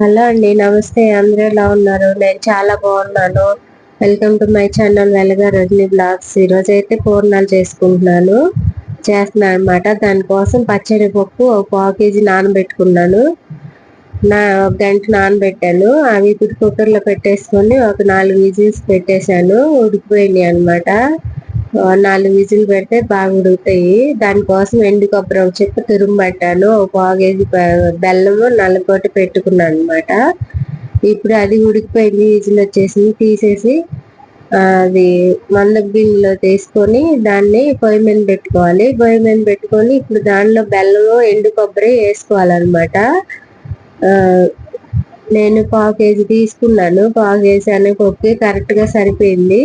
Hello అండి నమస్తే. అందరూ ఎలా ఉన్నారు? నేను చాలా బాగున్నాను. Welcome to my channel Velaga Rajani blogs. ఈరోజు అయితే పూర్ణాలు చేసుకుంటున్నాను. చేస్తున్నాను అనమాట దానికోసం పచ్చడి పప్పు ఒక పావు కేజీ నానబెట్టుకున్నాను. నా ఒక గంట నానబెట్టాను. అవి ఇప్పుడు కుక్కర్లో పెట్టేసుకొని ఒక నాలుగు విజిల్స్ పెట్టేశాను. ఉడికిపోయినాయి అనమాట నాలుగు విజిల్ పెడితే బాగా ఉడుకుతాయి. దానికోసం ఎండు కొబ్బరి ఒక చెప్పు తురుముబట్టాను. ఒక పావు కేజీ బెల్లము నల్లగొట్టి పెట్టుకున్నాను అనమాట ఇప్పుడు అది ఉడికిపోయింది విజిల్ వచ్చేసింది. తీసేసి అది మంద బియ్యంలో తీసుకొని దాన్ని పొయ్యి మీద పెట్టుకోవాలి. పొయ్యి మీద పెట్టుకొని ఇప్పుడు దానిలో బెల్లము ఎండు కొబ్బరి వేసుకోవాలన్నమాట. నేను పావు కేజీ తీసుకున్నాను. పావు కేజీ అనే పప్పు కరెక్ట్గా సరిపోయింది.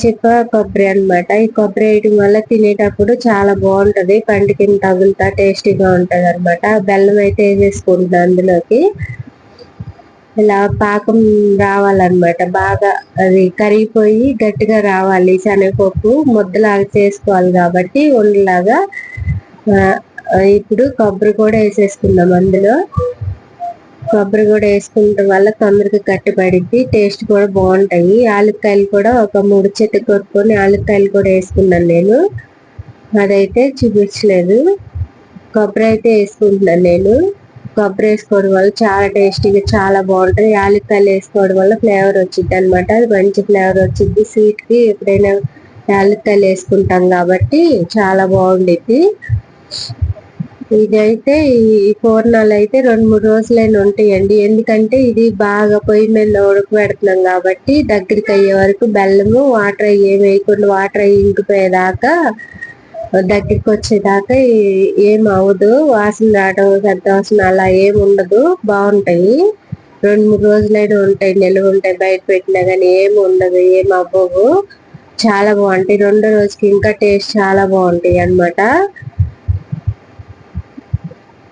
చిప్ప కొబ్బరి అనమాట ఈ కొబ్బరి వేయడం వల్ల తినేటప్పుడు చాలా బాగుంటది. పండుకి తగులుతా టేస్టీగా ఉంటది అనమాట బెల్లం అయితే వేసేసుకుంటున్నాను అందులోకి. ఇలా పాకం రావాలన్నమాట. బాగా అది కరిగిపోయి గట్టిగా రావాలి. శనగపప్పు ముద్దలాగా చేసుకోవాలి కాబట్టి ఉండలాగా ఇప్పుడు కొబ్బరి కూడా వేసేసుకుందాం అందులో. కొబ్బరి కూడా వేసుకుంటాం వల్ల తొందరగా కట్టిపడిద్ది టేస్ట్ కూడా బాగుంటాయి. ఆలుకాయలు కూడా ఒక మూడు చెట్టు కొట్టుకొని ఆలుకాయలు కూడా వేసుకున్నాను నేను. అదైతే చూపించలేదు. కొబ్బరి అయితే వేసుకుంటున్నాను నేను. కొబ్బరి వేసుకోవడం వల్ల చాలా టేస్టీగా చాలా బాగుంటుంది. యాలక్కాయలు వేసుకోవడం వల్ల ఫ్లేవర్ వచ్చింది అనమాట అది మంచి ఫ్లేవర్ వచ్చింది స్వీట్కి ఎప్పుడైనా యాలక్కాయలు వేసుకుంటాం కాబట్టి చాలా బాగుండిద్ది. ఇదైతే ఈ పూర్ణాలు అయితే రెండు మూడు రోజులైనా ఉంటాయండి. ఎందుకంటే ఇది బాగా పొయ్యి మీద ఉడకబెడుతున్నాం కాబట్టి దగ్గరికి అయ్యే వరకు బెల్లము వాటర్ ఏమి వేయకుండా వాటర్ ఇంకిపోయేదాకా దగ్గరికి వచ్చేదాకా ఏం అవ్వదు వాసన రావడం పెద్ద వాసన అలా ఏమి ఉండదు. బాగుంటాయి. రెండు మూడు రోజులైనా ఉంటాయి. నిల్వ ఉంటాయి. బయట పెట్టినా కానీ ఏమి ఉండదు. ఏం అవ్వవు. చాలా బాగుంటాయి. రెండో రోజుకి ఇంకా టేస్ట్ చాలా బాగుంటాయి అనమాట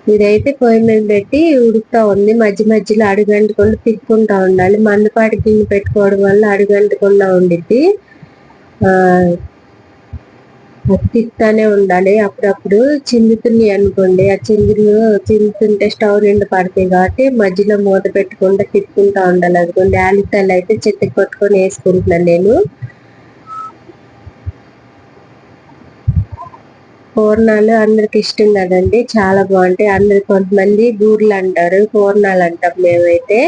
ఇదైతే పొయ్యి మీద పెట్టి ఉడుకుతా ఉంది. మధ్య మధ్యలో అడుగంటకుండా తిప్పుకుంటా ఉండాలి. మందపాటి గిన్నె పెట్టుకోవడం వల్ల అడుగంటకుండా ఉండిద్ది. తిప్పుతానే ఉండాలి. అప్పుడప్పుడు చిందుతున్నాయి అనుకోండి. ఆ చిందులు చిందుతుంటే స్టవ్ నిండు పడతాయి కాబట్టి మధ్యలో మూత పెట్టుకుంటా తిప్పుకుంటా ఉండాలి అనుకోండి. యాలక్కాయలు అయితే చెత్త కొట్టుకొని వేసుకుంటున్నాను నేను. పూర్ణాలు అందరికి ఇష్టం కదండి. చాలా బాగుంటాయి. అందరు కొంతమంది బూర్లు అంటారు. పూర్ణాలు అంటాం మేమైతే.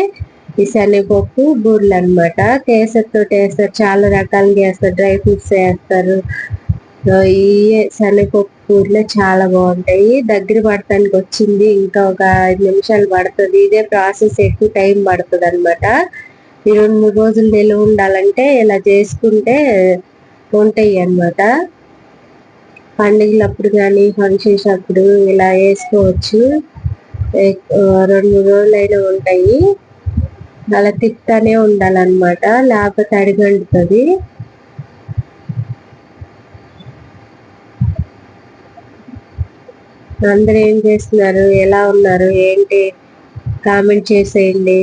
ఈ శనగపప్పు బూర్లు అనమాట కేసరితో వేస్తారు చాలా రకాలుగా వేస్తారు డ్రై ఫ్రూట్స్ వేస్తారు ఈ శనగపప్పు బూర్లు చాలా బాగుంటాయి. దగ్గర పడటానికి వచ్చింది. ఇంకా ఒక ఐదు నిమిషాలు పడుతుంది. ఇదే ప్రాసెస్ ఎక్కువ టైం పడుతుంది అనమాట ఈ రెండు మూడు రోజులు నిల్వ ఉండాలంటే ఇలా చేసుకుంటే ఉంటాయి అనమాట పండుగలప్పుడు కానీ ఫంక్షన్స్ అప్పుడు ఇలా వేసుకోవచ్చు. రెండు మూడు రోజులు అయినా ఉంటాయి. అలా తిప్పుతానే ఉండాలన్నమాట. లేకపోతే అడిగంటుతుంది అందరు ఏం చేస్తున్నారు? ఎలా ఉన్నారు? ఏంటి? కామెంట్ చేసేయండి.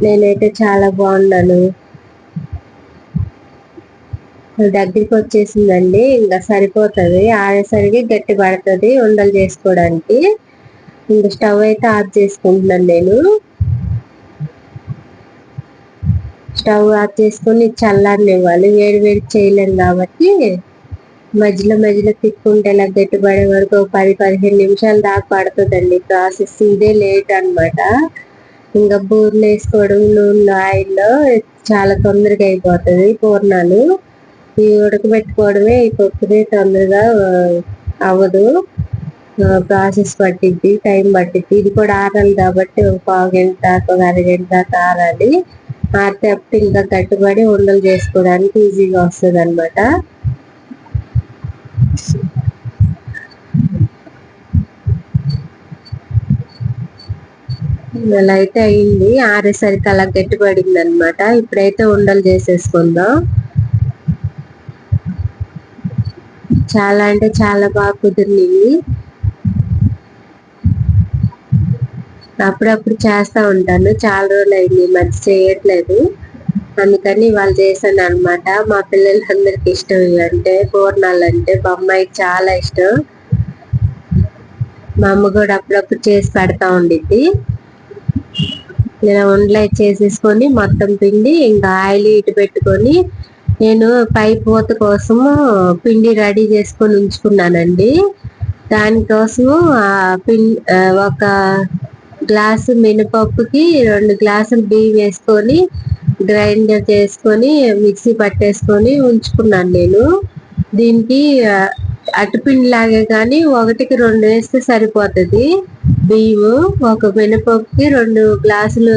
నేనైతే చాలా బాగున్నాను. దగ్గరికి వచ్చేసిందండి ఇంకా సరిపోతుంది. ఆడేసరికి గట్టి పడుతుంది ఉండలు చేసుకోవడానికి. ఇంకా స్టవ్ అయితే ఆఫ్ చేసుకుంటున్నాను నేను. స్టవ్ ఆఫ్ చేసుకుని చల్లారనివ్వాలి వేడి వేడి చేయలేము కాబట్టి మధ్యలో మధ్యలో తిప్పుకుంటే ఇలా గట్టిపడే వరకు పది పదిహేను నిమిషాలు దాకా పడుతుందండి ప్రాసెస్. ఇదే లేట్ అనమాట ఇంకా బూర్లు వేసుకోవడం నూనె ఆయిల్లో చాలా తొందరగా అయిపోతుంది. పూర్ణాలు. ఈ ఉడకబెట్టుకోవడమే ఈ పప్పుది తొందరగా అవ్వదు. ప్రాసెస్ పట్టిద్ది టైం పట్టిద్ది. ఇది కూడా ఆరాలి కాబట్టి ఒక పావు గంట దాకా ఒక అరగంట దాకా ఆరాలి. ఆరితే అప్పుడు ఇంకా కట్టుబడి ఉండలు చేసుకోవడానికి ఈజీగా వస్తుంది అనమాట ఇలా అయితే అయింది. ఆరేసరికి అలా గట్టిపడింది అనమాట ఇప్పుడైతే ఉండలు చేసేసుకుందాం. చాలా అంటే చాలా బాగా కుదిరినాయి అప్పుడప్పుడు చేస్తూ ఉంటాను. చాలా రోజులు అయింది మధ్య చేయట్లేదు. అందుకని వాళ్ళు చేశాను అనమాట మా పిల్లలందరికి ఇష్టం అంటే పూర్ణాలు అంటే మా అమ్మాయికి చాలా ఇష్టం. మా అమ్మ కూడా అప్పుడప్పుడు చేసి పెడతా ఉండిద్ది. ఇలా ఉండలే చేసేసుకొని మొత్తం పిండి ఇంకా ఆయిల్ ఇటు పెట్టుకొని నేను పై పూత కోసము పిండి రెడీ చేసుకొని ఉంచుకున్నానండి. దానికోసము పిండి ఒక గ్లాసు మినపప్పుకి రెండు గ్లాసులు బియ్యం వేసుకొని గ్రైండర్ చేసుకొని మిక్సీ పట్టేసుకొని ఉంచుకున్నాను నేను. దీనికి అటుపిండి లాగే కానీ ఒకటికి రెండు వేస్తే సరిపోతుంది. బియ్యము ఒక మినపప్పుకి రెండు గ్లాసులు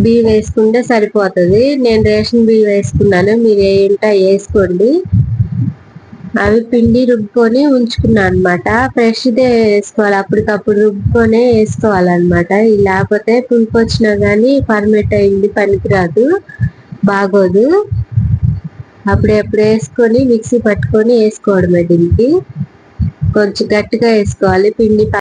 బియ్యం వేసుకుంటే సరిపోతుంది. నేను రేషన్ బియ్యం వేసుకున్నాను. మీరు ఏంటో వేసుకోండి. అవి పిండి రుబ్బుకొని ఉంచుకున్నాను అనమాట ఫ్రెష్దే వేసుకోవాలి. అప్పటికప్పుడు రుబ్బుకొనే వేసుకోవాలన్నమాట. లేకపోతే పులుపు వచ్చినా కానీ పర్మిట్ అయింది పనికిరాదు బాగోదు. అప్పుడు ఎప్పుడు వేసుకొని మిక్సీ పట్టుకొని వేసుకోవడమే దీనికి. కొంచెం గట్టిగా వేసుకోవాలి. పిండి